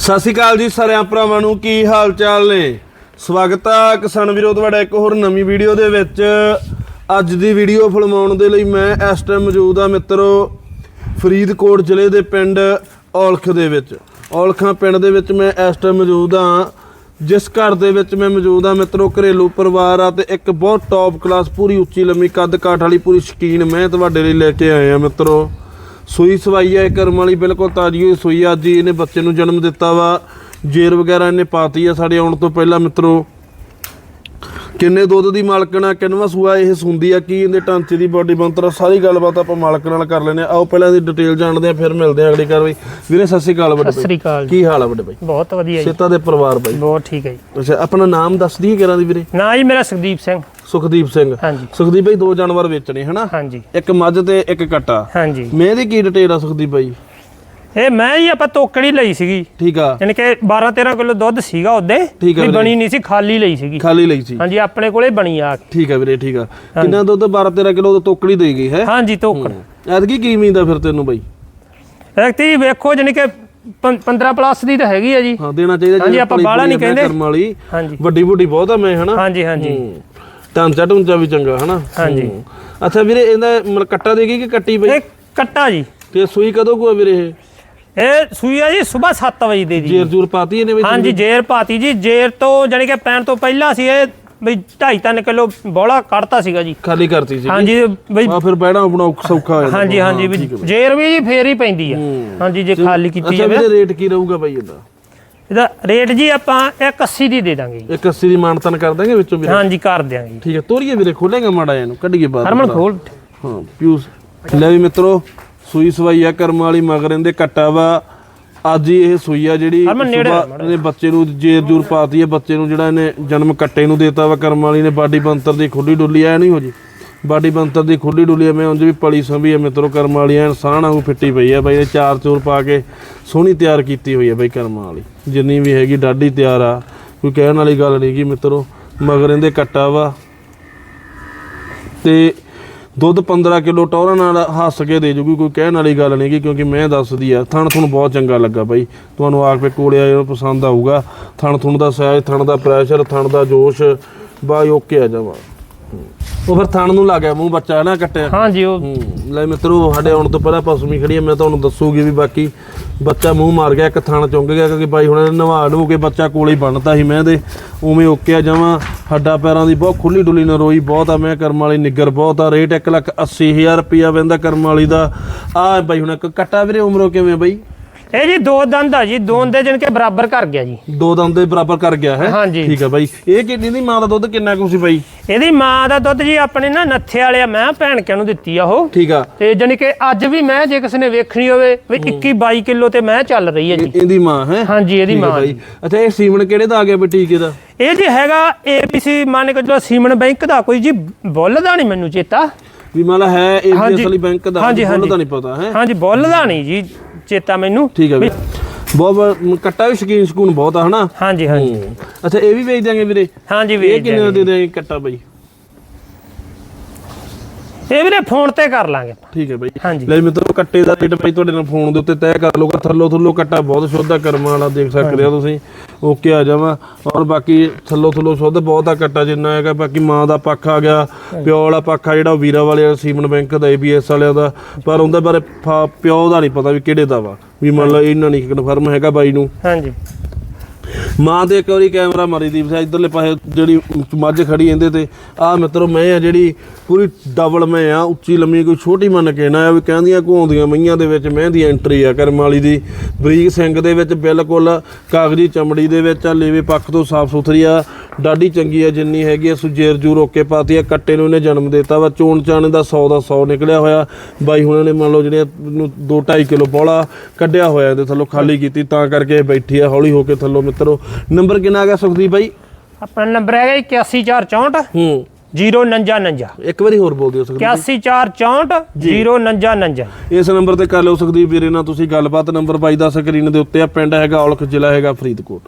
ਸਤਿ ਸ਼੍ਰੀ ਅਕਾਲ ਜੀ ਸਾਰਿਆਂ ਭਰਾਵਾਂ ਨੂੰ, ਕੀ ਹਾਲ ਚਾਲ ਨੇ? ਸਵਾਗਤ ਆ ਕਿਸਾਨ ਵੀਰੋ ਤੁਹਾਡਾ ਇੱਕ ਹੋਰ ਨਵੀਂ ਵੀਡੀਓ ਦੇ ਵਿੱਚ। ਅੱਜ ਦੀ ਵੀਡੀਓ ਫਿਲਮਾਉਣ ਦੇ ਲਈ ਮੈਂ ਇਸ ਟਾਈਮ ਮੌਜੂਦ ਆ ਮਿੱਤਰੋ ਫਰੀਦਕੋਟ ਜ਼ਿਲ੍ਹੇ ਦੇ ਪਿੰਡ ਔਲਖ ਦੇ ਵਿੱਚ। ਔਲਖਾਂ ਪਿੰਡ ਦੇ ਵਿੱਚ ਮੈਂ ਇਸ ਟਾਈਮ ਮੌਜੂਦ ਆ। ਜਿਸ ਘਰ ਦੇ ਵਿੱਚ ਮੈਂ ਮੌਜੂਦ ਆ ਮਿੱਤਰੋ, ਘਰੇਲੂ ਪਰਿਵਾਰ ਆ ਤੇ ਇੱਕ ਬਹੁਤ ਟੌਪ ਕਲਾਸ ਪੂਰੀ ਉੱਚੀ ਲੰਮੀ ਕੱਦ ਕਾਠ ਵਾਲੀ, ਪੂਰੀ ਸ਼ਕੀਨ ਮੈਂ ਤੁਹਾਡੇ ਲਈ ਲੈ ਕੇ ਆਇਆ ਆ ਮਿੱਤਰੋ। ਸੂਈ ਸਵਾਈ ਹੈ ਕਰਮ ਵਾਲੀ ਬਿਲਕੁਲ ਤਾਜੀ ਹੋਈ ਸੂਈ। ਆ, ਅੱਜ ਹੀ ਇਹਨੇ ਬੱਚੇ ਨੂੰ ਜਨਮ ਦਿੱਤਾ ਵਾ। ਜੇਰ ਵਗੈਰਾ ਇਹਨੇ ਪਾਤੀ ਆ ਸਾਡੇ ਆਉਣ ਤੋਂ ਪਹਿਲਾਂ ਮਿੱਤਰੋ। ਕਿੰਨੇ ਦੁੱਧ ਦੀ ਮਾਲਕਣ ਆ ਕਿੰਨਵਾ ਸੂਆ ਇਹ ਸੁੰਦੀ ਆ ਕੀ ਇਹਦੇ ਢਾਂਚੇ ਦੀ ਬਾਡੀ ਬੰਤਰ ਸਾਰੀ ਗੱਲਬਾਤ ਆਪਾਂ ਮਾਲਕ ਨਾਲ ਕਰ ਲੈਨੇ ਆਓ ਪਹਿਲਾਂ ਇਹਦੀ ਡਿਟੇਲ ਜਾਣਦੇ ਆ ਫਿਰ ਮਿਲਦੇ ਆ ਅਗਲੀ ਕਾਰਵਾਈ। ਵੀਰੇ ਸਤਿ ਸ਼੍ਰੀ ਅਕਾਲ ਵੱਡੇ ਸਤਿ ਸ੍ਰੀ ਅਕਾਲ ਕੀ ਹਾਲ ਆ ਵੱਡੇ ਬਾਈ ਬਹੁਤ ਵਧੀਆ ਜੀ। ਸੇਤਾ ਦੇ ਪਰਿਵਾਰ ਬਾਈ ਬਹੁਤ ਠੀਕ ਹੈ ਜੀ। ਅੱਛਾ ਆਪਣਾ ਨਾਮ ਦੱਸ ਦਈਏ ਕਿਹੜਾ ਦੀ ਵੀਰੇ? ਨਾ ਜੀ ਮੇਰਾ ਸੁਖਦੀਪ ਸਿੰਘ। ਸੁਖਦੀਪ ਸਿੰਘ। ਹਾਂਜੀ। ਸੁਖਦੀਪ ਬਾਈ ਦੋ ਜਾਨਵਰ ਵੇਚਣੇ ਹਨਾ? ਹਾਂਜੀ। ਇੱਕ ਮੱਝ ਤੇ ਇੱਕ ਕੱਟਾ। ਹਾਂਜੀ। ਮੈਂ ਦੀ ਕੀ ਡਿਟੇਲ ਆ ਸੁਖਦੀਪ ਬਾਈ ਇਹ ਮੈਂ ਹੀ ਆਪਾਂ ਤੋਕੜੀ ਲਈ ਸੀਗੀ। ਠੀਕ ਆ। ਯਾਨੀ ਕਿ 12 13 ਕਿਲੋ ਦੁੱਧ ਸੀਗਾ ਉਹਦੇ ਠੀਕ ਆ ਵੀ ਵੀਰੇ। ਬਣੀ ਨਹੀਂ ਸੀ ਖਾਲੀ ਲਈ ਸੀਗੀ। ਖਾਲੀ ਲਈ ਸੀ। ਹਾਂਜੀ ਆਪਣੇ ਕੋਲੇ ਬਣੀ ਆ। ਕੇ। ਠੀਕ ਆ ਵੀਰੇ ਠੀਕ ਆ। ਕਿੰਨਾ ਦੁੱਧ? 12 13 ਕਿਲੋ ਦਾ ਤੋਕੜੀ ਦੇ ਗਈ ਹੈ? ਹਾਂਜੀ ਤੋਕੜ। ਐਤਕੀ ਕੀ ਉਮੀਦ ਆ ਫਿਰ ਤੈਨੂੰ ਬਾਈ? ਐਕਟੀ ਵੇਖੋ ਯਾਨੀ ਕਿ 15 ਪਲੱਸ ਦੀ ਤਾਂ ਹੈਗੀ ਆ ਜੀ। ਹਾਂ ਦੇਣਾ ਚਾਹੀਦਾ ਹਾਂਜੀ, ਆਪਾਂ ਬਾਹਲਾ ਆ ਕਹਿੰਦੇ। ਕਰਮ ਵਾਲੀ। ਹਾਂਜੀ। ਵੱਡੀ ਵੱਡੀ ਬਹੁਤ ਆ ਮੈਂ ਹਨਾ? ਹਾਂਜੀ ਹਾਂਜੀ। ਢਾਂਚਾ ਢੁੰਚਾ ਵੀ ਚੰਗਾ ਹਨਾ? ਹਾਂਜੀ। ਹੂੰ। ਅੱਛਾ ਵੀਰੇ ਇਹਦਾ ਮਤਲਬ ਕੱਟਾ ਦੇ ਗਈ ਕਿ ਕੱਟੀ ਬਈ? ਇਹ ਕੱਟਾ ਜੀ। ਤੇ ਸੂਈ ਕਦੋਂ ਕੋ ਵੀਰੇ ਇਹ? ਇਹ ਸੂਈ ਆ ਜੀ ਸਵੇਰ 7 ਵਜੇ ਦੇ ਜੀ। ਜੇਰ ਜੂਰ ਪਾਤੀ ਇਹਨੇ ਵਿੱਚ ਹਾਂਜੀ ਜੇਰ ਪਾਤੀ ਜੀ। ਜੇਰ ਤੋਂ ਯਾਨੀ ਕਿ ਪੈਣ ਤੋਂ ਪਹਿਲਾਂ ਸੀ ਇਹ ਬਈ 2.5 3 ਕਿਲੋ ਬੋਲਾ ਕੱਢਤਾ ਸੀਗਾ ਜੀ। ਖਾਲੀ ਕਰਤੀ ਸੀ ਹਾਂਜੀ ਬਈ ਆ ਫਿਰ ਬਹਿਣਾ ਆਪਣਾ ਸੌਖਾ ਹੋ ਜਾਂਦਾ। ਹਾਂਜੀ ਹਾਂਜੀ ਵੀ ਜੇਰ ਵੀ ਜੀ ਫੇਰ ਹੀ ਪੈਂਦੀ ਆ। ਹਾਂਜੀ ਜੇ ਖਾਲੀ ਕੀਤੀ ਅੱਛਾ ਜਾਵੇ। ਵੀਰੇ ਰੇਟ ਕੀ ਰਹੂਗਾ ਬਾਈ ਇਹਦਾ? ਇਹਦਾ ਰੇਟ ਜੀ ਆਪਾਂ 180 ਦੀ ਦੇ ਦਾਂਗੇ ਜੀ। 180 ਦੀ ਮਾਨਤਨ ਕਰ ਦਾਂਗੇ ਵਿੱਚੋਂ ਵੀਰੇ? ਹਾਂਜੀ ਕਰ ਦਿਆਂਗੇ ਠੀਕ ਹੈ ਤੋਰੀਏ ਵੀਰੇ ਖੋਲੇਗਾ ਮਾੜਾ ਇਹਨੂੰ ਕੱਢੀਏ ਬਾਹਰ ਹਰਮਨ ਖੋਲ। ਹਾਂ ਪਿਊਸ। ਲੈ ਵੀ ਮਿੱਤਰੋ ਸੂਈ ਸਵਾਈ ਆ ਕਰਮ ਵਾਲੀ ਮਗਰ ਇਹਦੇ ਕੱਟਾ ਵਾ। ਅੱਜ ਹੀ ਇਹ ਸੂਈ ਆ ਜਿਹੜੀ ਹਰਮਨ ਨੇੜੇ ਸੁਬਾਹ ਮਾੜਾ ਇਹਨੇ ਬੱਚੇ ਨੂੰ ਜੇਰ ਜੂਰ ਪਾਤੀ ਹੈ ਬੱਚੇ ਨੂੰ ਜਿਹੜਾ ਇਹਨੇ ਜਨਮ ਕੱਟੇ ਨੂੰ ਦੇਤਾ ਵਾ ਕਰਮ ਵਾਲੀ ਨੇ ਬਾਡੀ ਬੰਤਰ ਦੀ ਖੁੱਲੀ ਡੁੱਲੀ ਐ ਨਹੀਂ ਹੋ ਜੀ। ਬਾਡੀ ਬੰਤਰ ਦੀ ਖੁੱਲੀ ਡੁੱਲੀ ਐ ਮੈਂ ਉਂਝ ਵੀ ਪਲੀ ਸੰਭੀ ਐ ਮਿੱਤਰੋ ਕਰਮ ਵਾਲੀ ਐ ਇਨਸਾਨ ਵਾਂਗੂ ਫਿੱਟੀ ਪਈ ਐ ਬਾਈ ਇਹ ਚਾਰ ਚੋਰ ਪਾ ਕੇ ਸੋਹਣੀ ਤਿਆਰ ਕੀਤੀ ਹੋਈ ਐ ਬਾਈ ਕਰਮ ਵਾਲੀ। ਜਿੰਨੀ ਵੀ ਹੈਗੀ ਡਾਢੀ ਤਿਆਰ ਆ। ਕੋਈ ਕਹਿਣ ਵਾਲੀ ਗੱਲ ਨਹੀਂ ਗੀ ਮਿੱਤਰੋ ਮਗਰ ਇਹਦੇ ਕੱਟਾ ਵਾ। ਤੇ ਦੁੱਧ 15 ਕਿਲੋ ਟੌਰਾਂ ਨਾਲ ਹੱਸ ਕੇ ਦੇ ਜੂਗੀ, ਕੋਈ ਕਹਿਣ ਵਾਲੀ ਗੱਲ ਨਹੀਂ ਗੀ, ਕਿਉਂਕਿ ਮੈਂ ਦੱਸਦੀ ਆ, ਥਣ ਤੁਹਾਨੂੰ ਬਹੁਤ ਚੰਗਾ ਲੱਗਾ ਬਾਈ। ਤੁਹਾਨੂੰ ਆ ਕੇ ਕੋਲੇ ਆਏ ਪਸੰਦ ਆਊਗਾ। ਥਣ ਥੁਣ ਦਾ ਸਾਈਜ਼ ਥਣ ਦਾ ਪ੍ਰੈਸ਼ਰ ਥਣ ਦਾ ਜੋਸ਼, ਬਾਈ ਓਕੇ ਆ ਜਾਵਾ। ਉਹ ਫਿਰ ਥਣ ਨੂੰ ਲੱਗ ਗਿਆ ਮੂੰਹ ਬੱਚਾ ਨਾ ਕੱਟਿਆ। ਹਾਂਜੀ ਉਹ ਹੂੰ ਲੈ ਮਿੱਤਰੋ ਸਾਡੇ ਆਉਣ ਤੋਂ ਪਹਿਲਾਂ ਪਸਮੀ ਖੜੀ ਆ ਮੈਂ ਤੁਹਾਨੂੰ ਦੱਸੂਗੀ ਵੀ ਬਾਕੀ ਬੱਚਾ ਮੂੰਹ ਮਾਰ ਗਿਆ ਇੱਕ ਥਣ ਚੁੰਗ ਗਿਆ ਕਿਉਂਕਿ ਬਾਈ ਹੁਣ ਨਵਾ ਨੂੰ ਕੇ ਬੱਚਾ ਕੋਲੇ ਹੀ ਬਣਤਾ ਸੀ ਮੈਂ ਦੇ ਉਵੇਂ ਓਕੇ ਆ ਜਾਵਾਂ ਹੱਡਾ ਪੈਰਾਂ ਦੀ ਬਹੁਤ ਖੁੱਲੀ ਡੁੱਲੀ ਨਰੋਈ ਬਹੁਤ ਆ ਮੈਂ ਕਰਮ ਵਾਲੀ ਨਿੱਗਰ ਬਹੁਤ ਆ ਰੇਟ 1 ਲੱਖ 80 ਹਜ਼ਾਰ ਰੁਪਿਆ ਵੰਦਾ ਕਰਮ ਵਾਲੀ ਦਾ। ਆ ਬਾਈ ਹੁਣ ਇੱਕ ਕੱਟਾ ਵੀਰੇ ਉਮਰੋਂ ਕਿਵੇਂ ਬਾਈ? ਇਹ ਜੀ ਦੋ ਦੰਦ ਆ ਜੀ ਦੋ ਦੇ ਜਣ ਕੇ ਬਰਾਬਰ ਕਰ ਗਿਆ ਜੀ। ਦੋ ਦੰਦ ਦੇ ਬਰਾਬਰ ਕਰ ਗਿਆ ਹੈ? ਹਾਂਜੀ। ਠੀਕ ਆ ਬਾਈ। ਇਹ ਕਿੰਨੀ ਦੀ ਮਾਂ ਦਾ ਦੁੱਧ ਕਿੰਨਾ ਕੁ ਸੀ ਬਾਈ? ਇਹਦੀ ਮਾਂ ਦਾ ਦੁੱਧ ਜੀ ਆਪਣੇ ਨਾ ਨੱਥੇ ਵਾਲੇ ਆ ਮੈਂ ਭੈਣ ਕਿਆਂ ਨੂੰ ਦਿੱਤੀ ਆ ਉਹ। ਠੀਕ ਆ। ਤੇ ਜਾਣੀ ਕਿ ਅੱਜ ਵੀ ਮੈਂ ਜੇ ਕਿਸੇ ਨੇ ਵੇਖਣੀ ਹੋਵੇ ਵੀ 21 22 ਕਿਲੋ ਤੇ ਮੈਂ ਚੱਲ ਰਹੀ ਹੈ ਜੀ। ਇਹ- ਇਹਦੀ ਮਾਂ ਹੈ? ਹਾਂਜੀ ਇਹਦੀ ਮਾਂ ਬਾਈ। ਅੱਛਾ ਇਹ ਸੀਮਨ ਕਿਹੜੇ ਦਾ ਆ ਗਿਆ ਬਈ ਟੀਕੇ ਦਾ? ਇਹ ਜੀ ਹੈਗਾ ਏਬੀਸੀ ਮੰਨ ਕੇ ਜੋ ਸੀਮਨ ਬੈਂਕ ਦਾ ਕੋਈ ਜੀ ਬੁੱਲ ਦਾ ਨਹੀਂ ਮੈਨੂੰ ਚੇਤਾ। ਵੀ ਮਾਲਾ ਹੈ ਇਹ। ਅਸਲੀ ਬੈਂਕ ਦਾ। ਤਾਂ ਨਹੀਂ ਪਤਾ ਹੈ? ਹਾਂਜੀ ਬੁੱਲ ਦਾ ਨਹੀਂ ਜੀ। ਚੇਤਾ ਮੈਨੂੰ ਠੀਕ ਹੈ ਬਹੁਤ ਬਹੁਤ ਕੱਟਾ ਵੀ ਸ਼ਕੀਨ ਸਕੂਨ ਬਹੁਤ ਆ ਹਨਾ ਹਾਂਜੀ ਹਾਂਜੀ ਹੂੰ। ਅੱਛਾ ਇਹ ਵੀ ਵੇਚ ਦਿਆਂਗੇ ਵੀਰੇ ਹਾਂਜੀ ਇਹ ਵੇਚ ਕਿੰਨੇ। ਦੇ ਦੇ ਕੱਟਾ ਬਾਈ ਇਹ ਵੀਰੇ ਫੋਨ ਤੇ ਕਰ ਲਾਂਗੇ ਠੀਕ ਹੈ ਬਾਈ। ਹਾਂਜੀ। ਲੈ ਮਿੱਤਰੋ ਕੱਟੇ ਦਾ ਰੇਟ ਬਾਈ ਤੁਹਾਡੇ ਨਾਲ ਫੋਨ ਦੇ ਉੱਤੇ ਤੈਅ ਕਰ ਲਓਗਾ ਥੱਲੋ ਥੱਲੋ ਕੱਟਾ ਬਹੁਤ ਸ਼ੁੱਧ ਆ ਕਰਮਾਂ ਵਾਲਾ ਦੇਖ ਸਕਦੇ ਹੋ ਤੁਸੀਂ। ਓਕੇ ਆ ਜਾਵਾਂ। ਔਰ ਬਾਕੀ ਥੱਲੋ ਥੱਲੋ ਸ਼ੁੱਧ ਬਹੁਤ ਆ ਕੱਟਾ ਜਿੰਨਾ ਹੈਗਾ। ਬਾਕੀ ਮਾਂ ਦਾ ਪੱਖ ਆ ਗਿਆ ਪਿਓ ਵਾਲਾ ਪੱਖ ਆ ਜਿਹੜਾ ਵੀਰਾ ਵਾਲੇ ਸੀਮਨ ਬੈਂਕ ਦਾ ਏਬੀਐਸ ਵਾਲਿਆਂ ਦਾ। ਪਰ ਉਹਦੇ ਬਾਰੇ ਪਿਓ ਦਾ ਨਹੀਂ ਪਤਾ ਵੀ ਕਿਹੜੇ ਦਾ ਵਾ। ਵੀ ਮੰਨ ਲਓ ਇਹਨਾਂ ਨਹੀਂ ਕਨਫਰਮ ਹੈਗਾ ਬਾਈ ਨੂੰ। ਹਾਂਜੀ। ਮਾਂ ਦੇ ਇੱਕ ਵਾਰੀ ਕੈਮਰਾ ਮਾਰੀ ਦੀਪ ਸਿੰਘ, ਇਧਰਲੇ ਪਾਸੇ ਜਿਹੜੀ ਮੱਝ ਖੜੀ ਇਹਦੇ ਤੇ। ਆ ਮਿੱਤਰੋ, ਮੈਂ ਆ ਜਿਹੜੀ ਪੂਰੀ ਡਬਲ ਮੈਂ ਆ, ਉੱਚੀ ਲੰਮੀ ਕੋਈ ਛੋਟੀ ਮੰਨ ਕੇ ਨਾ ਆ ਵੀ ਕਹਿੰਦੀਆਂ ਘੋਂਦੀਆਂ ਮਈਆਂ ਦੇ ਵਿੱਚ, ਮਹਿੰਦੀ ਐਂਟਰੀ ਆ ਕਰਮ ਵਾਲੀ ਦੀ। ਬਰੀਕ ਸਿੰਘ ਦੇ ਵਿੱਚ ਬਿਲਕੁਲ ਕਾਗਜ਼ੀ ਚਮੜੀ ਦੇ ਵਿੱਚ ਆ, ਲੇਵੇ ਪੱਖ ਤੋਂ ਸਾਫ਼ ਸੁਥਰੀ ਆ। ਡਾਢੀ ਚੰਗੀ ਆ, ਜਿੰਨੀ ਹੈਗੀ ਆ, ਸੁਜੇਰ ਜੂ ਰੋਕੇ ਪਾਤੀ ਆ, ਕੱਟੇ ਨੂੰ ਇਹਨੇ ਜਨਮ ਦਿੱਤਾ ਵਾ। ਚੋਣ ਚਾਣੇ ਦਾ 100 ਦਾ 100 ਨਿਕਲਿਆ ਹੋਇਆ। ਬਾਈ ਹੁਣਾਂ ਨੇ ਮੰਨ ਲਓ ਜਿਹੜੇ ਨੂੰ 2.5 ਕਿਲੋ ਬੋਲਾ ਕੱਢਿਆ ਹੋਇਆ ਇਹਦੇ ਥੱਲੋਂ, ਖਾਲੀ ਕੀਤੀ, ਤਾਂ ਕਰਕੇ ਇਹ ਬੈਠੀ ਆ, ਹੌਲੀ ਹੋ ਕੇ ਥੱਲੋਂ ਮਿੱਤਰੋ। ਨੰਬਰ ਕਿੰਨਾ ਆ ਗਿਆ ਸੁਖਦੀਪ ਬਾਈ? ਆਪਣਾ ਨੰਬਰ ਹੈਗਾ 81464 ਹੂੰ। 099 ਇੱਕ ਵਾਰੀ ਹੋਰ ਬੋਲ ਦਿਓ ਸੁਖਦੀਪ। 81464 099 ਇਸ ਨੰਬਰ ਤੇ ਕਰ ਲਓ ਸੁਖਦੀਪ ਵੀਰੇ ਨਾਲ ਤੁਸੀਂ ਗੱਲਬਾਤ। ਨੰਬਰ ਬਾਈ ਦਾ ਸਕਰੀਨ ਦੇ ਉੱਤੇ ਆ ਪਿੰਡ ਹੈਗਾ ਔਲਖ ਜ਼ਿਲ੍ਹਾ ਹੈਗਾ ਫਰੀਦਕੋਟ।